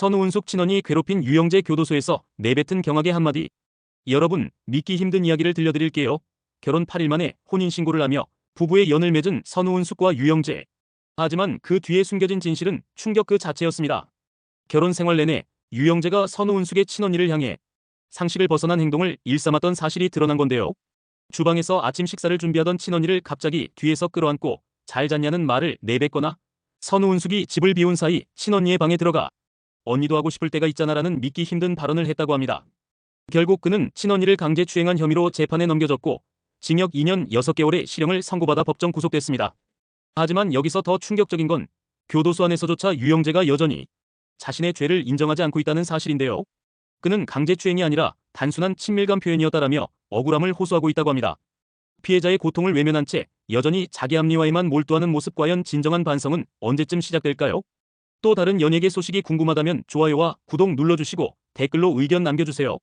선우은숙 친언이 괴롭힌 유영재 교도소에서 내뱉은 경악의 한마디. 여러분, 믿기 힘든 이야기를 들려드릴게요. 결혼 8일 만에 혼인신고를 하며 부부의 연을 맺은 선우은숙과 유영재. 하지만 그 뒤에 숨겨진 진실은 충격 그 자체였습니다. 결혼 생활 내내 유영재가 선우은숙의 친언니를 향해 상식을 벗어난 행동을 일삼았던 사실이 드러난 건데요. 주방에서 아침 식사를 준비하던 친언니를 갑자기 뒤에서 끌어안고 잘 잤냐는 말을 내뱉거나 선우은숙이 집을 비운 사이 친언니의 방에 들어가 언니도 하고 싶을 때가 있잖아라는 믿기 힘든 발언을 했다고 합니다. 결국 그는 친언니를 강제 추행한 혐의로 재판에 넘겨졌고 징역 2년 6개월의 실형을 선고받아 법정 구속됐습니다. 하지만 여기서 더 충격적인 건 교도소 안에서조차 유영재가 여전히 자신의 죄를 인정하지 않고 있다는 사실인데요. 그는 강제추행이 아니라 단순한 친밀감 표현이었다라며 억울함을 호소하고 있다고 합니다. 피해자의 고통을 외면한 채 여전히 자기 합리화에만 몰두하는 모습 과연 진정한 반성은 언제쯤 시작될까요? 또 다른 연예계 소식이 궁금하다면 좋아요와 구독 눌러주시고 댓글로 의견 남겨주세요.